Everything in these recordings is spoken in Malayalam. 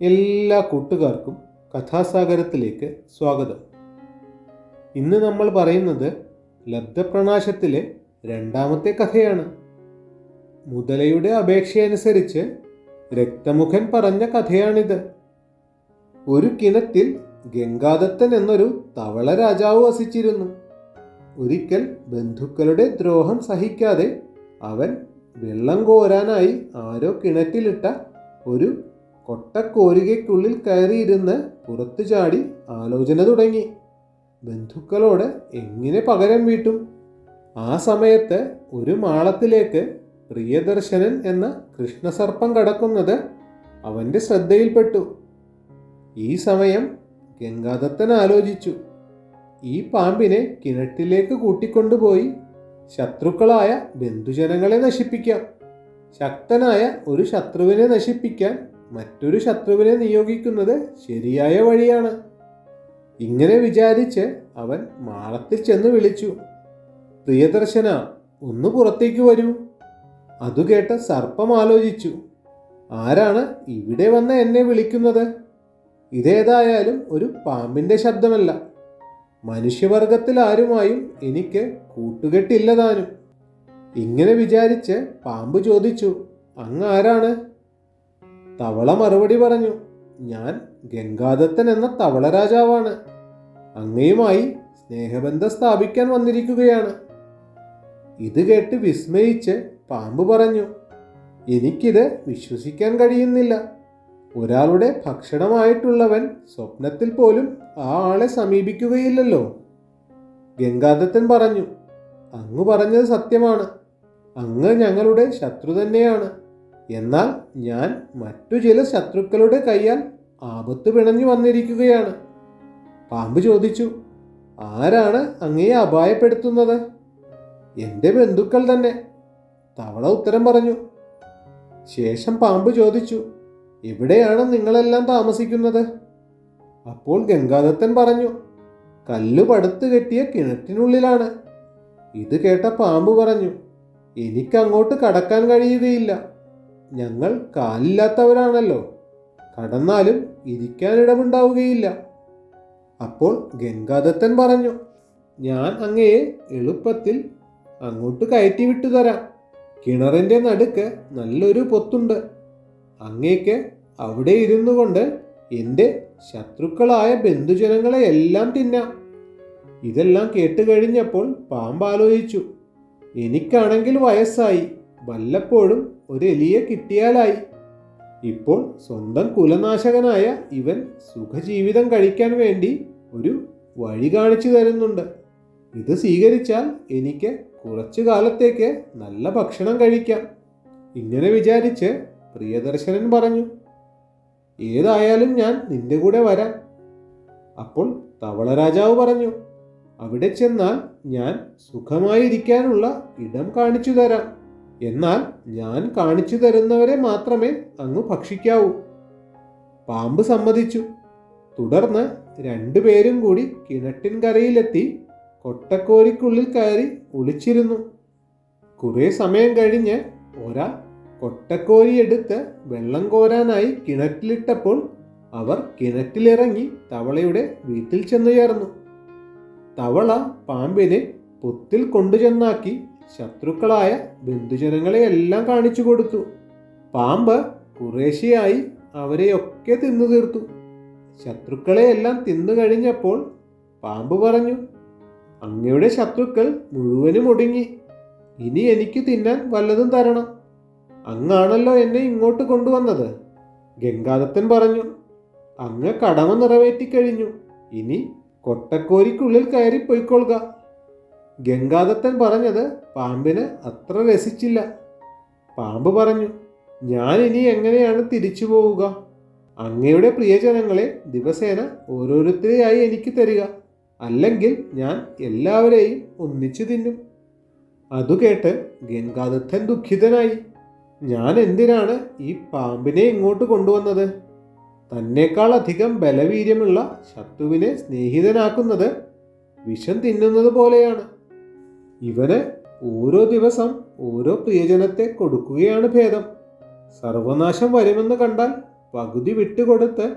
എല്ലാ കൂട്ടുകാർക്കും കഥാസാഗരത്തിലേക്ക് സ്വാഗതം. ഇന്ന് നമ്മൾ പറയുന്നത് ലബ്ധപ്രണാശത്തിലെ രണ്ടാമത്തെ കഥയാണ്. മുതലയുടെ അപേക്ഷയനുസരിച്ച് രക്തമുഖൻ പറഞ്ഞ കഥയാണിത്. ഒരു കിണറ്റിൽ ഗംഗാദത്തൻ എന്നൊരു തവള രാജാവ് വസിച്ചിരുന്നു. ഒരിക്കൽ ബന്ധുക്കളുടെ ദ്രോഹം സഹിക്കാതെ അവൻ വെള്ളം കോരാനായി ആരോ കിണറ്റിലിട്ട ഒരു കൊട്ടക്കോരികയ്ക്കുള്ളിൽ കയറിയിരുന്ന് പുറത്തു ചാടി ആലോചന തുടങ്ങി. ബന്ധുക്കളോട് എങ്ങനെ പകരം വീട്ടും? ആ സമയത്ത് ഒരു മാളത്തിലേക്ക് പ്രിയദർശനൻ എന്ന കൃഷ്ണസർപ്പം കടക്കുന്നത് അവന്റെ ശ്രദ്ധയിൽപ്പെട്ടു. ഈ സമയം ഗംഗാദത്തൻ ആലോചിച്ചു. ഈ പാമ്പിനെ കിണറ്റിലേക്ക് കൂട്ടിക്കൊണ്ടുപോയി ശത്രുക്കളായ ബന്ധുജനങ്ങളെ നശിപ്പിക്കാം. ശക്തനായ ഒരു ശത്രുവിനെ നശിപ്പിക്കാൻ മറ്റൊരു ശത്രുവിനെ നിയോഗിക്കുന്നത് ശരിയായ വഴിയാണ്. ഇങ്ങനെ വിചാരിച്ച് അവൻ മാളത്തിൽ ചെന്ന് വിളിച്ചു പ്രിയദർശന ഒന്ന് പുറത്തേക്ക് വരൂ. അതു കേട്ട സർപ്പം ആലോചിച്ചു ആരാണ് ഇവിടെ വന്ന് എന്നെ വിളിക്കുന്നത്? ഇതേതായാലും ഒരു പാമ്പിന്റെ ശബ്ദമല്ല. മനുഷ്യവർഗത്തിൽ ആരുമായും എനിക്ക് കൂട്ടുകെട്ടില്ലതാനും ഇങ്ങനെ വിചാരിച്ച് പാമ്പ് ചോദിച്ചു അങ്ങ് ആരാണ്? തവള മറുപടി പറഞ്ഞു ഞാൻ ഗംഗാദത്തൻ എന്ന തവള രാജാവാണ്. അങ്ങയുമായി സ്നേഹബന്ധം സ്ഥാപിക്കാൻ വന്നിരിക്കുകയാണ്. ഇത് കേട്ട് വിസ്മയിച്ച് പാമ്പ് പറഞ്ഞു എനിക്കിത് വിശ്വസിക്കാൻ കഴിയുന്നില്ല. ഒരാളുടെ ഭക്ഷണമായിട്ടുള്ളവൻ സ്വപ്നത്തിൽ പോലും ആ ആളെ സമീപിക്കുകയില്ലല്ലോ. ഗംഗാദത്തൻ പറഞ്ഞു അങ്ങ് പറഞ്ഞത് സത്യമാണ്. അങ്ങ് ഞങ്ങളുടെ ശത്രു തന്നെയാണ്. എന്നാൽ ഞാൻ മറ്റു ചില ശത്രുക്കളുടെ കയ്യാൽ ആപത്ത് പിണഞ്ഞു വന്നിരിക്കുകയാണ്. പാമ്പ് ചോദിച്ചു ആരാണ് അങ്ങയെ അപായപ്പെടുത്തുന്നത്? എന്റെ ബന്ധുക്കൾ തന്നെ. തവള ഉത്തരം പറഞ്ഞു ശേഷം പാമ്പ് ചോദിച്ചു എവിടെയാണ് നിങ്ങളെല്ലാം താമസിക്കുന്നത്? അപ്പോൾ ഗംഗാദത്തൻ പറഞ്ഞു കല്ലു പടുത്തു കെട്ടിയ കിണറ്റിനുള്ളിലാണ്. ഇത് കേട്ട പാമ്പ് പറഞ്ഞു എനിക്കങ്ങോട്ട് കടക്കാൻ കഴിയുകയില്ല. ഞങ്ങൾ കാലില്ലാത്തവരാണല്ലോ. കടന്നാലും ഇരിക്കാനിടമുണ്ടാവുകയില്ല. അപ്പോൾ ഗംഗാദത്തൻ പറഞ്ഞു ഞാൻ അങ്ങയെ എളുപ്പത്തിൽ അങ്ങോട്ട് കയറ്റി വിട്ടു തരാം. കിണറിന്റെ നടുക്ക് നല്ലൊരു പൊത്തുണ്ട്. അങ്ങേക്ക് അവിടെ ഇരുന്നു കൊണ്ട് എന്റെ ശത്രുക്കളായ ബന്ധുജനങ്ങളെ എല്ലാം തിന്നാം. ഇതെല്ലാം കേട്ടുകഴിഞ്ഞപ്പോൾ പാമ്പാലോചിച്ചു പാമ്പ് എനിക്കാണെങ്കിൽ വയസ്സായി. വല്ലപ്പോഴും ഒരു എലിയെ കിട്ടിയാലായി. ഇപ്പോൾ സ്വന്തം കുലനാശകനായ ഇവൻ സുഖജീവിതം കഴിക്കാൻ വേണ്ടി ഒരു വഴി കാണിച്ചു തരുന്നുണ്ട്. ഇത് സ്വീകരിച്ചാൽ എനിക്ക് കുറച്ചു കാലത്തേക്ക് നല്ല ഭക്ഷണം കഴിക്കാം. ഇങ്ങനെ വിചാരിച്ച് പ്രിയദർശനൻ പറഞ്ഞു ഏതായാലും ഞാൻ നിന്റെ കൂടെ വരാം. അപ്പോൾ തവളരാജാവ് പറഞ്ഞു അവിടെ ചെന്നാൽ ഞാൻ സുഖമായിരിക്കാനുള്ള ഇടം കാണിച്ചു തരാം. എന്നാൽ ഞാൻ കാണിച്ചു തരുന്നവരെ മാത്രമേ അങ്ങ് ഭക്ഷിക്കാവൂ. പാമ്പ് സമ്മതിച്ചു. തുടർന്ന് രണ്ടുപേരും കൂടി കിണറ്റിൻകരയിലെത്തി കൊട്ടക്കോരിക്കുള്ളിൽ കയറി ഒളിച്ചിരുന്നു. കുറേ സമയം കഴിഞ്ഞ് ഒരാൾ കൊട്ടക്കോരി എടുത്ത് വെള്ളം കോരാനായി കിണറ്റിലിട്ടപ്പോൾ അവർ കിണറ്റിലിറങ്ങി തവളയുടെ വീട്ടിൽ ചെന്നുയർന്നു. തവള പാമ്പിനെ പൊത്തിൽ കൊണ്ടുചെന്നാക്കി ശത്രുക്കളായ ബന്ധുജനങ്ങളെ എല്ലാം കാണിച്ചു കൊടുത്തു. പാമ്പ് കുറേശ്ശെയായി അവരെയൊക്കെ തിന്നു തീർത്തു. ശത്രുക്കളെ എല്ലാം തിന്നു കഴിഞ്ഞപ്പോൾ പാമ്പ് പറഞ്ഞു അങ്ങയുടെ ശത്രുക്കൾ മുഴുവനും ഒടുങ്ങി. ഇനി എനിക്ക് തിന്നാൻ വല്ലതും തരണം. അങ്ങാണല്ലോ എന്നെ ഇങ്ങോട്ട് കൊണ്ടുവന്നത്. ഗംഗാദത്തൻ പറഞ്ഞു അങ്ങ് കടമ നിറവേറ്റിക്കഴിഞ്ഞു. ഇനി കൊട്ടക്കോരിക്കുള്ളിൽ കയറി പൊയ്ക്കൊള്ളുക ഗംഗാദത്തൻ പറഞ്ഞത് പാമ്പിന് അത്ര രസിച്ചില്ല. പാമ്പ് പറഞ്ഞു ഞാൻ ഇനി എങ്ങനെയാണ് തിരിച്ചു പോവുക? അങ്ങയുടെ പ്രിയജനങ്ങളെ ദിവസേന ഓരോരുത്തരെയായി എനിക്ക് തരിക. അല്ലെങ്കിൽ ഞാൻ എല്ലാവരെയും ഒന്നിച്ചു തിന്നും. അതു കേട്ട് ഗംഗാദത്തൻ ദുഃഖിതനായി. ഞാൻ എന്തിനാണ് ഈ പാമ്പിനെ ഇങ്ങോട്ട് കൊണ്ടുവന്നത്? തന്നേക്കാൾ അധികം ബലവീര്യമുള്ള ശത്രുവിനെ സ്നേഹിതനാക്കുന്നത് വിഷം തിന്നുന്നത് പോലെയാണ്. ഇവന് ഓരോ ദിവസം ഓരോ പ്രിയജനത്തെ കൊടുക്കുകയാണ് ഭേദം. സർവനാശം വരുമെന്ന് കണ്ടാൽ പകുതി വിട്ടുകൊടുത്ത്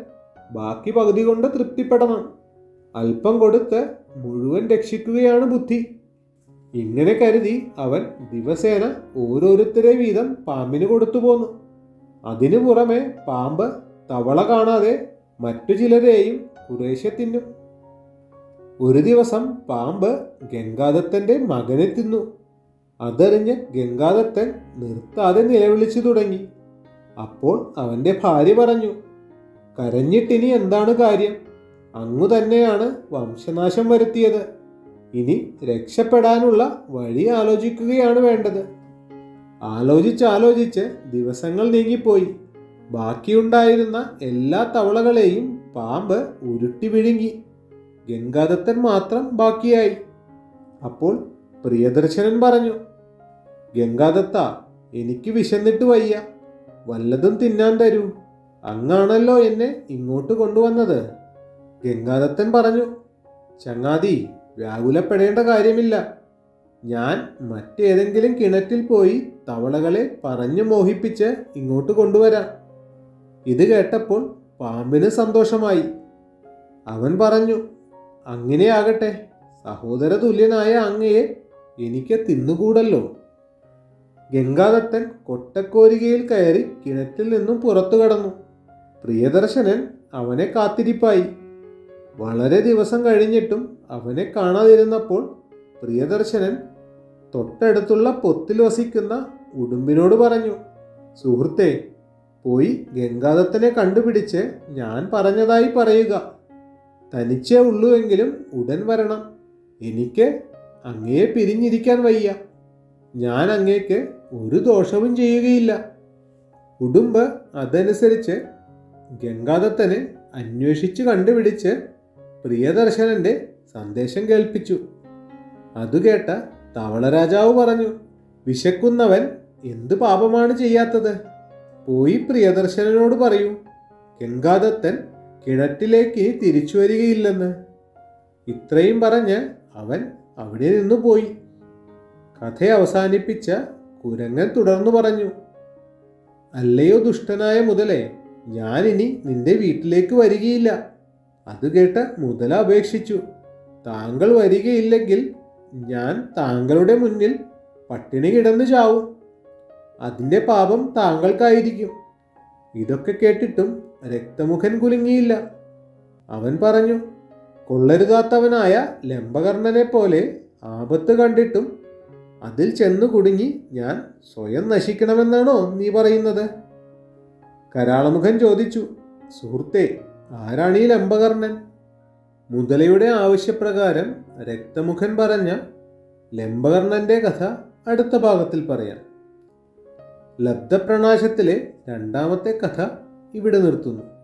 ബാക്കി പകുതി കൊണ്ട് തൃപ്തിപ്പെടണം. അല്പം കൊടുത്ത് മുഴുവൻ രക്ഷിക്കുകയാണ് ബുദ്ധി. ഇങ്ങനെ കരുതി അവൻ ദിവസേന ഓരോരുത്തരെ വീതം പാമ്പിന് കൊടുത്തു പോന്നു. അതിനു പുറമെ പാമ്പ് തവള കാണാതെ മറ്റു ചിലരെയും കുറേശ്ശെ തിന്നും. ഒരു ദിവസം പാമ്പ് ഗംഗാദത്തന്റെ മകനെ തിന്നു. അതറിഞ്ഞ് ഗംഗാദത്തൻ നിർത്താതെ നിലവിളിച്ചു തുടങ്ങി. അപ്പോൾ അവന്റെ ഭാര്യ പറഞ്ഞു കരഞ്ഞിട്ടിനി എന്താണ് കാര്യം? അങ്ങു തന്നെയാണ് വംശനാശം വരുത്തിയത്. ഇനി രക്ഷപ്പെടാനുള്ള വഴി ആലോചിക്കുകയാണ് വേണ്ടത്. ആലോചിച്ചാലോചിച്ച് ദിവസങ്ങൾ നീങ്ങിപ്പോയി. ബാക്കിയുണ്ടായിരുന്ന എല്ലാ തവളകളെയും പാമ്പ് ഉരുട്ടി വിഴുങ്ങി. ഗംഗാദത്തൻ മാത്രം ബാക്കിയായി. അപ്പോൾ പ്രിയദർശനൻ പറഞ്ഞു ഗംഗാദത്ത എനിക്ക് വിശന്നിട്ട് വയ്യ. വല്ലതും തിന്നാൻ തരൂ. അങ്ങാണല്ലോ എന്നെ ഇങ്ങോട്ട് കൊണ്ടുവന്നത്. ഗംഗാദത്തൻ പറഞ്ഞു ചങ്ങാതി വ്യാകുലപ്പെടേണ്ട കാര്യമില്ല. ഞാൻ മറ്റേതെങ്കിലും കിണറ്റിൽ പോയി തവളകളെ പറഞ്ഞു മോഹിപ്പിച്ച് ഇങ്ങോട്ട് കൊണ്ടുവരാം. ഇത് കേട്ടപ്പോൾ പാമ്പിന് സന്തോഷമായി. അവൻ പറഞ്ഞു അങ്ങനെയാകട്ടെ സഹോദര തുല്യനായ അങ്ങയെ എനിക്ക് തിന്നുകൂടല്ലോ. ഗംഗാദത്തൻ കൊട്ടക്കോരികയിൽ കയറി കിണറ്റിൽ നിന്നും പുറത്തു കടന്നു. പ്രിയദർശനൻ അവനെ കാത്തിരിപ്പായി. വളരെ ദിവസം കഴിഞ്ഞിട്ടും അവനെ കാണാതിരുന്നപ്പോൾ പ്രിയദർശനൻ തൊട്ടടുത്തുള്ള പൊത്തിൽ വസിക്കുന്ന ഉടുമ്പിനോട് പറഞ്ഞു സുഹൃത്തെ പോയി ഗംഗാദത്തനെ കണ്ടുപിടിച്ച് ഞാൻ പറഞ്ഞതായി പറയുക. തനിച്ചേ ഉള്ളുവെങ്കിലും ഉടൻ വരണം. എനിക്ക് അങ്ങയെ പിരിഞ്ഞിരിക്കാൻ വയ്യ. ഞാൻ അങ്ങേക്ക് ഒരു ദോഷവും ചെയ്യുകയില്ല. ഉടുമ്പ് അതനുസരിച്ച് ഗംഗാദത്തനെ അന്വേഷിച്ച് കണ്ടുപിടിച്ച് പ്രിയദർശനന്റെ സന്ദേശം കേൾപ്പിച്ചു. അതു കേട്ട തവളരാജാവ് പറഞ്ഞു വിശക്കുന്നവൻ എന്ത് പാപമാണ് ചെയ്യാത്തത്? പോയി പ്രിയദർശനനോട് പറയൂ. ഗംഗാദത്തൻ കിണറ്റിലേക്ക് തിരിച്ചു വരികയില്ലെന്ന്. ഇത്രയും പറഞ്ഞ് അവൻ അവിടെ നിന്നു പോയി. കഥ അവസാനിപ്പിച്ച കുരങ്ങൻ തുടർന്നു പറഞ്ഞു അല്ലയോ ദുഷ്ടനായ മുതലേ ഞാനിനി നിന്റെ വീട്ടിലേക്ക് വരികയില്ല. അത് കേട്ട് മുതല അപേക്ഷിച്ചു താങ്കൾ വരികയില്ലെങ്കിൽ ഞാൻ താങ്കളുടെ മുന്നിൽ പട്ടിണി കിടന്നു ചാവും. അതിന്റെ പാപം താങ്കൾക്കായിരിക്കും. ഇതൊക്കെ കേട്ടിട്ടും രക്തമുഖൻ കുലുങ്ങിയില്ല. അവൻ പറഞ്ഞു കൊള്ളരുതാത്തവനായ ലംബകർണനെ പോലെ ആപത്ത് കണ്ടിട്ടും അതിൽ ചെന്നു കുടുങ്ങി ഞാൻ സ്വയം നശിക്കണമെന്നാണോ നീ പറയുന്നത്? കരാളമുഖൻ ചോദിച്ചു സുഹൃത്തെ ആരാണ് ഈ ലംബകർണൻ? മുതലയുടെ ആവശ്യപ്രകാരം രക്തമുഖൻ പറഞ്ഞ ലംബകർണന്റെ കഥ അടുത്ത ഭാഗത്തിൽ പറയാം. ലബ്ധപ്രണാശത്തിലെ രണ്ടാമത്തെ കഥ ഇവിടെ നിർത്തുന്നു.